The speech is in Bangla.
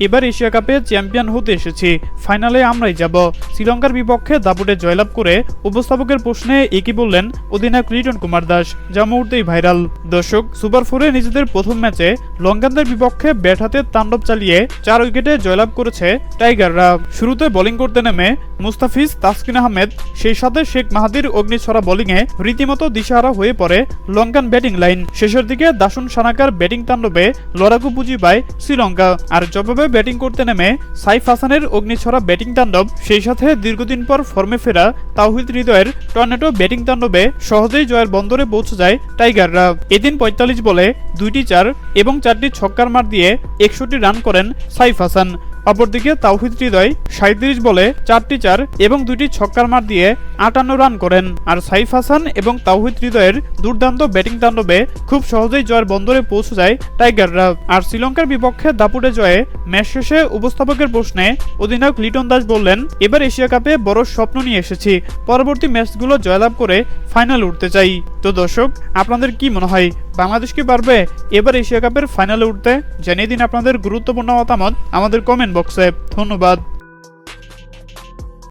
এবার এশিয়া কাপে চ্যাম্পিয়ন হতে এসেছি। ফাইনালে আমরাই যাব। শ্রীলঙ্কার বিপক্ষে দাপুটে জয়লাভ করে উপস্থাপকের প্রশ্নে একই বললেন অধিনায়ক লিটন কুমার দাস, যা মুহূর্তেই ভাইরাল। দর্শক, সুপার ফোরে নিজেদের প্রথম ম্যাচে লঙ্কানদের বিপক্ষে ব্যাট হাতে তাণ্ডব চালিয়ে চার উইকেটে জয়লাভ করেছে টাইগাররা। শুরুতে বোলিং করতে নেমে মুস্তাফিজ তাসকিন আহমেদ, সেই সাথে শেখ মাহাদির অগ্নিছড়া বোলিংয়ে রীতিমতো দিশাহারা হয়ে পড়ে লঙ্কান ব্যাটিং লাইন। শেষের দিকে দাসুন সানাকার ব্যাটিং তাণ্ডবে লড়াকু পুঁজি পায় শ্রীলঙ্কা। আর জবাবে ব্যাটিং করতে নেমে সাইফ হাসানের অগ্নিছড়া ব্যাটিং তাণ্ডব, সেই সাথে দীর্ঘদিন পর ফর্মে ফেরা তাওহিদ হৃদয়ের টর্নেটো ব্যাটিং তাণ্ডবে সহজেই জয়ের বন্দরে পৌঁছে যায় টাইগাররা। এদিন পঁয়তাল্লিশ বলে দুইটি চার এবং চারটি ছক্কার মার দিয়ে একষট্টি রান করেন সাইফ হাসান। অপরদিকে তাওহিদ হৃদয় সাঁত্রিশ বলে চারটি চার এবং দুটি ছক্কার মার দিয়ে আটান্ন রান করেন। আর সাইফ হাসান এবং তাওহিদ হৃদয়ের দুর্দান্ত ব্যাটিং তাণ্ডবে খুব সহজেই জয়ের বন্দরে পৌঁছে যায় টাইগাররা। আর শ্রীলঙ্কার বিপক্ষে দাপুটে জয়ে ম্যাচ শেষে উপস্থাপকের প্রশ্নে অধিনায়ক লিটন দাস বললেন, এবার এশিয়া কাপে বড় স্বপ্ন নিয়ে এসেছি। পরবর্তী ম্যাচগুলো জয়লাভ করে ফাইনাল উঠতে চাই। তো দর্শক, আপনাদের কি মনে হয়, বাংলাদেশ কি পারবে এবার এশিয়া কাপের ফাইনালে উঠতে? জানিয়ে দিন আপনাদের গুরুত্বপূর্ণ মতামত আমাদের কমেন্ট বক্সে। ধন্যবাদ।